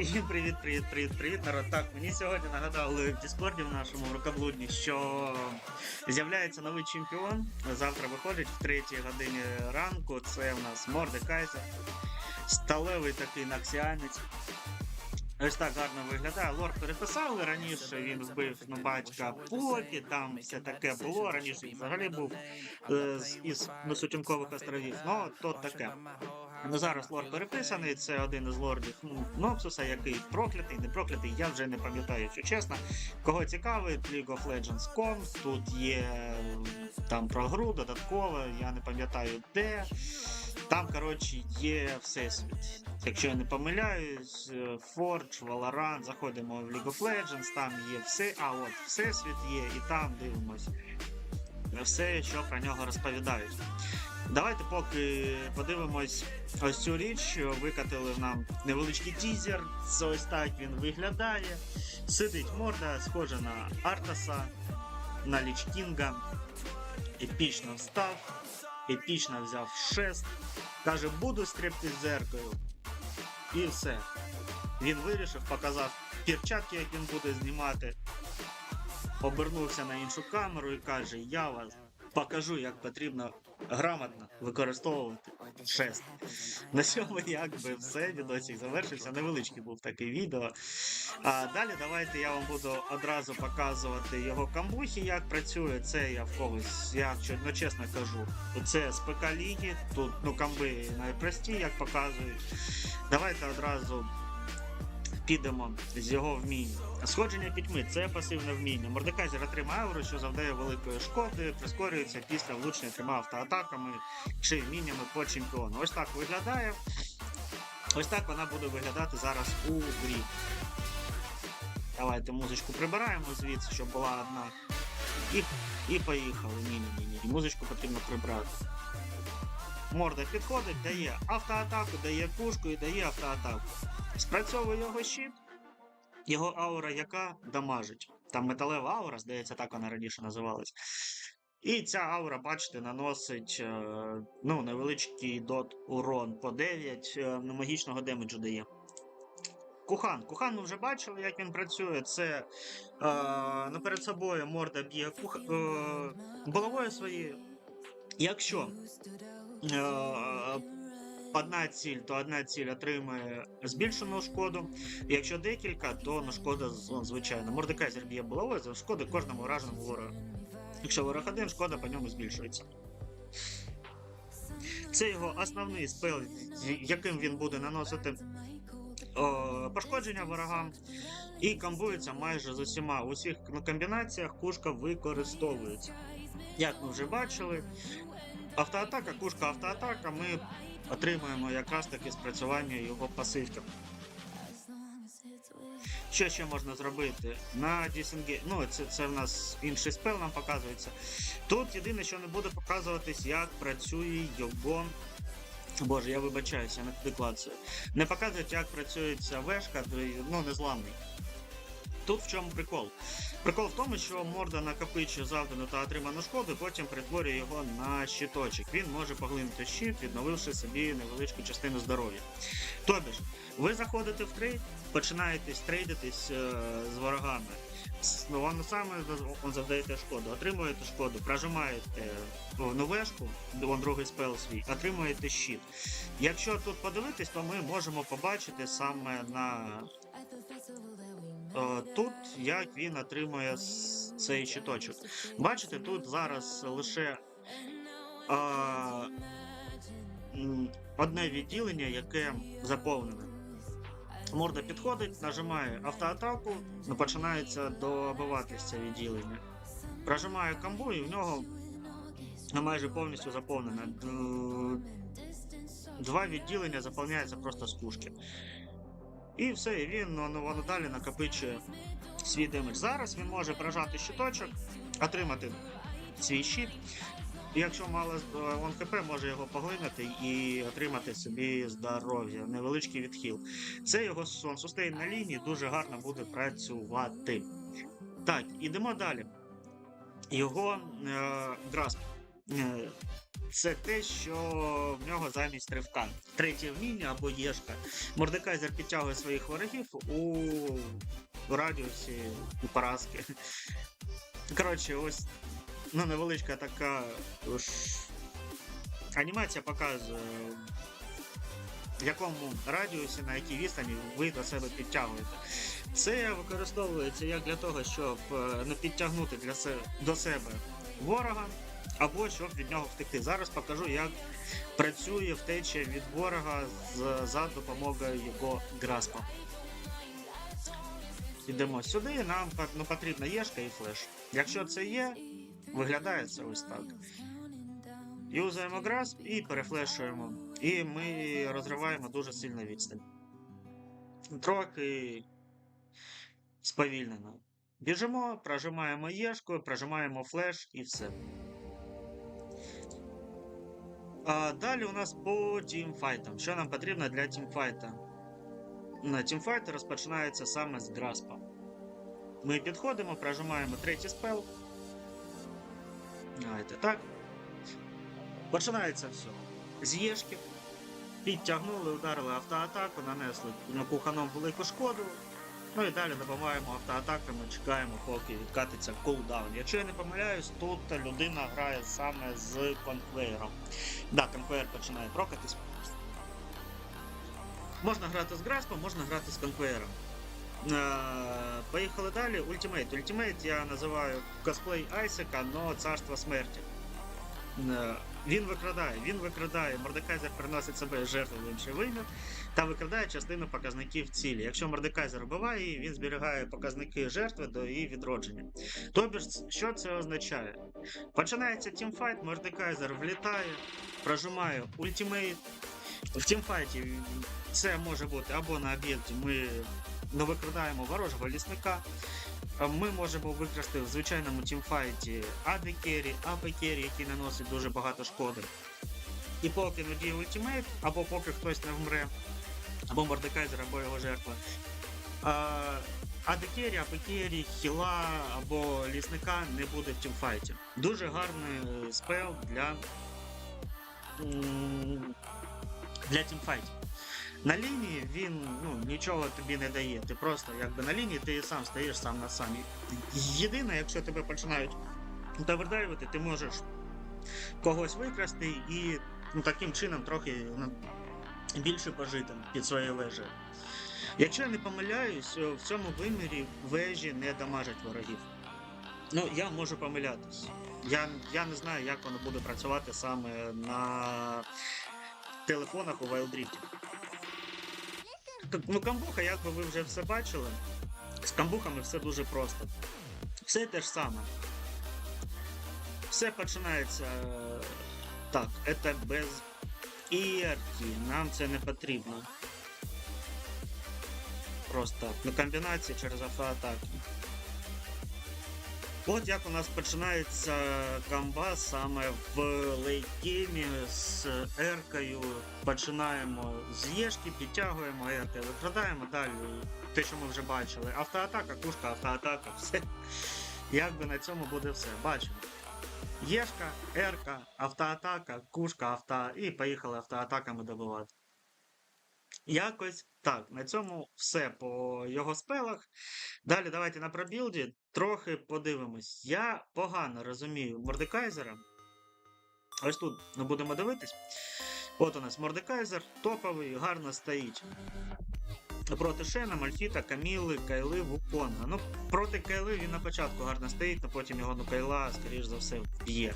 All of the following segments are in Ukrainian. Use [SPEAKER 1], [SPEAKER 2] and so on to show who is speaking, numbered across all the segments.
[SPEAKER 1] Всім привіт, привіт, привіт, привіт, народ. Так, мені сьогодні нагадали в Діскорді в нашому рукоблудні, що з'являється новий чемпіон. Завтра виходить в 3 годині ранку. Це у нас Мордекайзер. Сталевий такий наксіанець. Ось так гарно виглядає. Лор переписали. Раніше він вбив ну, батька Покі, там все таке було. Раніше він взагалі був е, із ну, Сутінкових островів. Ну, то таке. Ну зараз лорд переписаний, це один із лордів ну, Ноксуса, який проклятий, не проклятий, я вже не пам'ятаю, якщо чесно. Кого цікавить, League of Legends Com, тут є там про гру додатково, я не пам'ятаю де. Там, коротше, є всесвіт. Якщо я не помиляюсь, е, Forge, Valorant, заходимо в League of Legends, там є все, а от всесвіт є, і там дивимось все, що про нього розповідають. Давайте поки подивимось ось цю річ. Викатили нам невеличкий тізер. Це ось так він виглядає. Сидить морда, схожа на Артаса, на Ліч Кінга. Епічно встав, епічно взяв шест. Каже, буду стриптизеркою. І все. Він вирішив, показав перчатки, як він буде знімати. Обернувся на іншу камеру і каже: Я вас покажу, як потрібно грамотно використовувати шест. На цьому якби все відосик завершився. Невеличкий був такий відео. А далі давайте я вам буду одразу показувати його камбухи, як працює. Це я в когось, я ну, чесно кажу. Це з ПК ліги. Тут ну камби найпрості, як показують. Давайте одразу підемо з його вміння. Сходження пітьми це пасивне вміння. Мордекайзер отримає ауру, що завдає великої шкоди, прискорюється після влучення трьома автоатаками чи вміннями по чемпіону. Ось так виглядає. Ось так вона буде виглядати зараз у грі. Давайте музичку прибираємо звідси, щоб була одна. І, і поїхали. Ні-ні-ні. Музичку потрібно прибрати. Морда підходить, дає автоатаку, дає пушку і дає автоатаку. Спрацьовує його щит, його аура, яка дамажить. Там металева аура, здається, так вона раніше називалась. І ця аура, бачите, наносить е, ну, невеличкий дот урон по 9, е, ну, магічного демеджу дає. Кухан. Кухан ми вже бачили, як він працює. Це е, ну, перед собою морда б'є кух... е, головою своєю. Якщо одна ціль, то одна ціль отримує збільшену шкоду. Якщо декілька, то ну, шкода ну, звичайно. Мордекайзер б'є за шкоди кожному ураженому ворогу. Якщо ворог один, шкода по ньому збільшується. Це його основний спел, яким він буде наносити о, пошкодження ворогам. І комбується майже з усіма. У усіх комбінаціях кушка використовується. Як ми вже бачили, автоатака, кушка автоатака, ми отримуємо якраз таки спрацювання його пасивки. Що ще можна зробити? На Disengage, ну це, це в нас інший спел нам показується. Тут єдине, що не буде показуватись, як працює його. Боже, я вибачаюся, не клацаю. Не показують, як працює ця вешка, ну незламний. Тут в чому прикол? Прикол в тому, що морда накопичує завдану та отриману шкоду, потім перетворює його на щиточок. Він може поглинути щит, відновивши собі невеличку частину здоров'я. Тобі ж, ви заходите в трейд, починаєте трейдитись е, з ворогами. Ну, воно саме завдаєте шкоду, отримуєте шкоду, прожимаєте новешку, вон другий спел свій, отримуєте щит. Якщо тут подивитись, то ми можемо побачити саме на Тут як він отримує цей щиточок. Бачите, тут зараз лише а, одне відділення, яке заповнене. Морда підходить, нажимає автоатаку, ну, починається добиватись це відділення. Прожимає камбу і в нього майже повністю заповнене. Два відділення заповняються просто з пушки. І все, і він ну, ну, воно далі накопичує свій демедж. Зараз він може прожати щиточок, отримати свій щит. І якщо мало он ХП, може його поглинути і отримати собі здоров'я, невеличкий відхил. Це його сон сустейн на лінії дуже гарно буде працювати. Так, ідемо далі. Його е, грасп. Е, це те, що в нього замість ривка. Третє вміння або єшка. Мордекайзер підтягує своїх ворогів у радіусі у поразки. Коротше, ось ну, невеличка така уж анімація показує, в якому радіусі, на якій відстані ви до себе підтягуєте. Це використовується як для того, щоб е, не підтягнути для се- до себе ворога, або щоб від нього втекти. Зараз покажу, як працює втеча від ворога за допомогою його граспа. Йдемо сюди, нам ну, потрібна єшка і флеш. Якщо це є, виглядає це ось так. Юзаємо грасп і перефлешуємо. І ми розриваємо дуже сильно відстань. Трохи сповільнено. Біжимо, прожимаємо єшку, прожимаємо флеш і все. А далі у нас по тімфайтам. Що нам потрібно для тімфайта? Тімфайт розпочинається саме з граспа. Ми підходимо, прожимаємо третій спел. Давайте так. Починається все. З єшки. Підтягнули, ударили автоатаку, нанесли на куханом велику шкоду. Ну і далі добиваємо автоатаками, чекаємо, поки відкатиться кулдаун. Якщо я не помиляюсь, тут людина грає саме з конквейером. Да, конквейер починає прокатись. Можна грати з Граспом, можна грати з конквейером. Е, Поїхали далі. Ультимейт. Ультимейт я називаю косплей Айсека, но царство смерті. Він викрадає, він викрадає. Мордекайзер приносить себе жертву в інший вимір та викрадає частину показників цілі. Якщо Мордекайзер вбиває її, він зберігає показники жертви до її відродження. Тобі ж, що це означає? Починається тімфайт, Мордекайзер влітає, прожимає ультимейт. В тімфайті це може бути або на об'єкті ми ну, викрадаємо ворожого лісника. А Ми можемо викрасти в звичайному тімфайті Carry, AP Carry, який наносить дуже багато шкоди. І поки не діє ультимейт, або поки хтось не вмре, або Мордекайзер, або його жертва. Carry, AP Carry, хіла або лісника не буде в тімфайті. Дуже гарний е, спел для, для тімфайтів. На лінії він ну, нічого тобі не дає. Ти просто якби на лінії ти сам стоїш сам на самі. Єдине, якщо тебе починають довердаювати, ти можеш когось викрасти і ну, таким чином трохи ну, більше пожити під своєю вежею. Якщо я не помиляюсь, в цьому вимірі вежі не дамажать ворогів. Ну, я можу помилятись. Я, я не знаю, як воно буде працювати саме на телефонах у Wild Rift. Ну, камбуха, як ви вже все бачили, з камбухами все дуже просто. Все те ж саме. Все починається е, так, це без ІРТ, нам це не потрібно. Просто на комбінації через автоатаки. От як у нас починається камба саме в лейкгеймі з еркою. Починаємо з єшки, підтягуємо ерки, викрадаємо далі. Те, що ми вже бачили. Автоатака, кушка, автоатака, все. Якби на цьому буде все. Бачимо. Єшка, ерка, автоатака, кушка, авто і поїхали автоатаками добивати. Якось так, на цьому все по його спелах. Далі давайте на пробілді трохи подивимось. Я погано розумію Мордекайзера. Ось тут ми будемо дивитись. От у нас Мордекайзер, топовий, гарно стоїть. Проти Шена, Мальфіта, Каміли, Кайли, Вуконга. Ну, проти Кайли він на початку гарно стоїть, але потім його ну, Кайла, скоріш за все, б'є.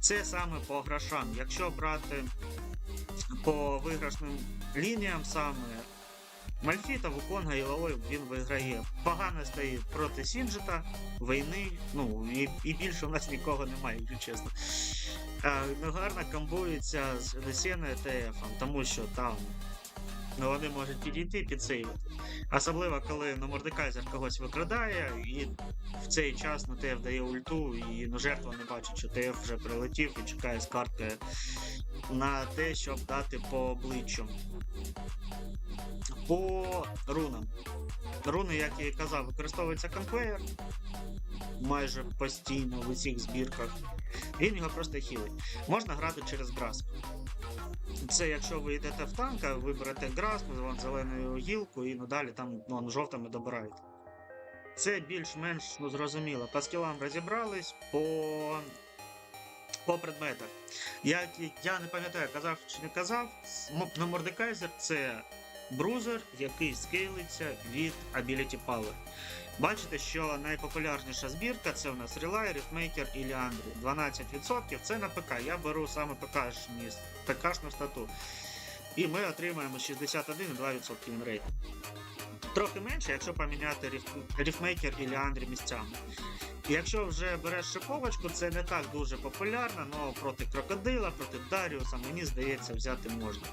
[SPEAKER 1] Це саме по грошам. Якщо брати по виграшним лініям саме Мальфіта, Вуконга і Лаою він виграє. Погано стоїть проти Сінджета, війни, ну і, і більше у нас нікого немає, якщо чесно. А, ну, комбується з Лесіна ТФ, тому що там ну вони можуть підійти і підсейвити. Особливо, коли ну, Мордекайзер когось викрадає, і в цей час на ТФ дає ульту, і ну, жертва не бачить, що ТФ вже прилетів і чекає з картки на те, щоб дати по обличчю. По рунам. Руни, як я і казав, використовується конвейер майже постійно в усіх збірках. Він його просто хілить. Можна грати через грасп. Це якщо ви йдете в танка, ви берете грасп, вон зелену гілку і надалі там вон, жовтими добираєте. Це більш-менш ну, зрозуміло. По скілам розібрались, по, по предметах. І- я не пам'ятаю, казав чи не казав, М- ну, Мордекайзер це брузер, який скейлиться від Ability Power. Бачите, що найпопулярніша збірка це у нас Relay, Riftmaker і Leandry. 12% це на ПК. Я беру саме ПКшну стату. І ми отримаємо 61,2% вінрейт. Трохи менше, якщо поміняти Rift- Riftmaker і Leandry місцями. Якщо вже береш шиповочку, це не так дуже популярно, але проти крокодила, проти Даріуса, мені здається, взяти можна.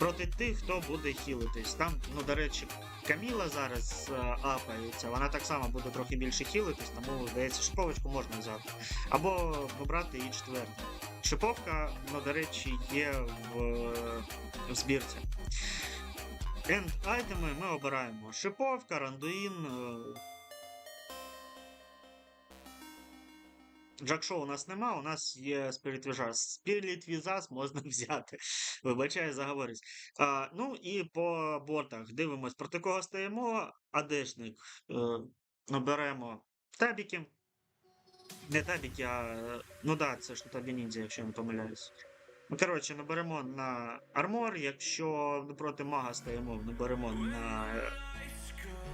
[SPEAKER 1] Проти тих, хто буде хілитись. Там, ну, до речі, Каміла зараз е, апається, вона так само буде трохи більше хілитись, тому здається, шиповочку можна взяти. Або обрати і четверту. Шиповка, ну, до речі, є в, е, в збірці. Енд айтеми ми обираємо шиповка, рандуїн. Джакшоу у нас нема, у нас є. Spirit Vizas можна взяти. Вибачаю, заговорюсь. А, ну і по бортах дивимось, проти кого стоїмо. Адешник е, беремо табіки. Не табіки, а. Ну да, це ж табі ніндзя, якщо я не помиляюсь. Ну, коротше, наберемо на армор, якщо проти мага стоїмо, наберемо на е,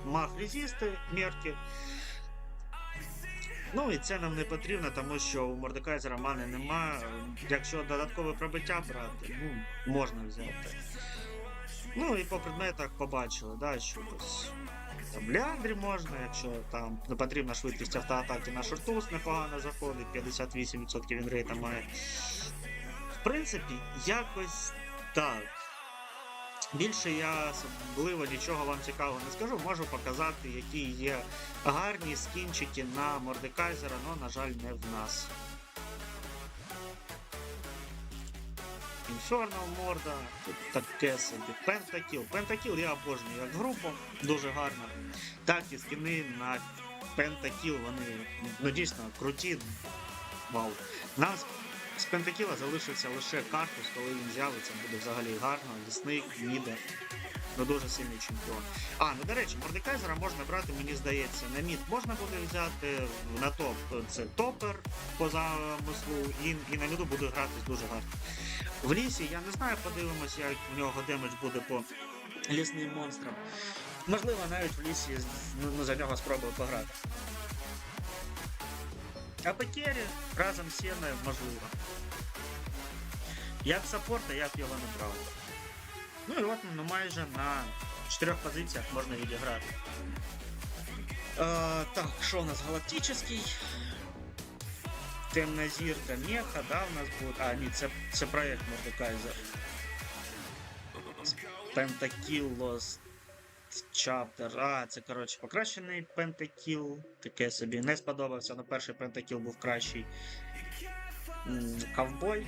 [SPEAKER 1] маг резисти, мерки. Ну і це нам не потрібно, тому що у Мордекайзера мани нема. Якщо додаткове пробиття брати, ну, можна взяти. Ну і по предметах побачили, да, що там Леандрі можна, якщо там не потрібна швидкість автоатаки на шортус непогано заходить, 58% він рейта має. В принципі, якось так. Більше я особливо нічого вам цікавого не скажу. Можу показати, які є гарні скінчики на Мордекайзера, але, на жаль, не в нас. Infernal Морда, тут таке собі. Пентакіл. Пентакіл я обожнюю як групу, дуже гарно. Так і скіни на Пентакіл, вони ну, дійсно круті. Вау. Нас з Пентакіла залишився лише картус, коли він з'явиться, буде взагалі гарно, лісник, міде. Ну дуже сильний чемпіон. А, ну до речі, Мордекайзера можна брати, мені здається, на мід можна буде взяти, на топ це топер по замислу, і, і на міду буде гратись дуже гарно. В лісі я не знаю, подивимось, як в нього демедж буде по лісним монстрам. Можливо, навіть в лісі ну, за нього спробую пограти. А по Кері разом з Сєною можливо. Як саппорта я б його не брав. Ну і от ну, майже на чотирьох позиціях можна відіграти. Е, так, що у нас галактичний? Темна зірка Меха, да, у нас буде. А, ні, це, це проект Мордекайзер. Pentakill Lost Chapter. А, це, коротше, покращений Pentakill. Таке собі не сподобався, але перший Pentakill був кращий. Ковбой.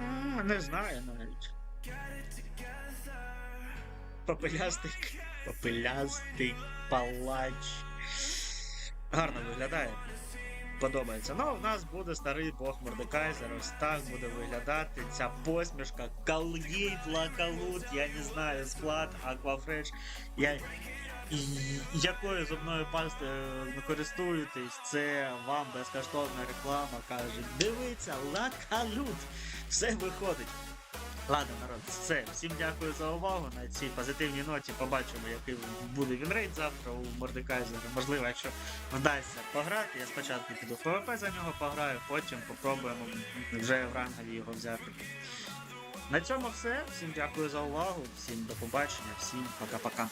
[SPEAKER 1] М, Не знаю навіть. Попелястик. Попелястик, палач. Гарно виглядає. Подобається. Ну, в нас буде старий бог Мордекайзер, ось так буде виглядати ця посмішка. Калгейт, Лакалут, я не знаю, склад, Аквафреш. Я... Якою зубною пастою ви користуєтесь, це вам безкоштовна реклама каже. Дивіться, Лакалут! Все виходить. Ладно, народ, все. Всім дякую за увагу. На цій позитивній ноті побачимо, який буде вінрейт завтра у Мордекайзера. Можливо, якщо вдасться пограти, я спочатку піду в ПВП за нього пограю, потім попробуємо вже в рангові його взяти. На цьому все. Всім дякую за увагу, всім до побачення, всім пока-пока.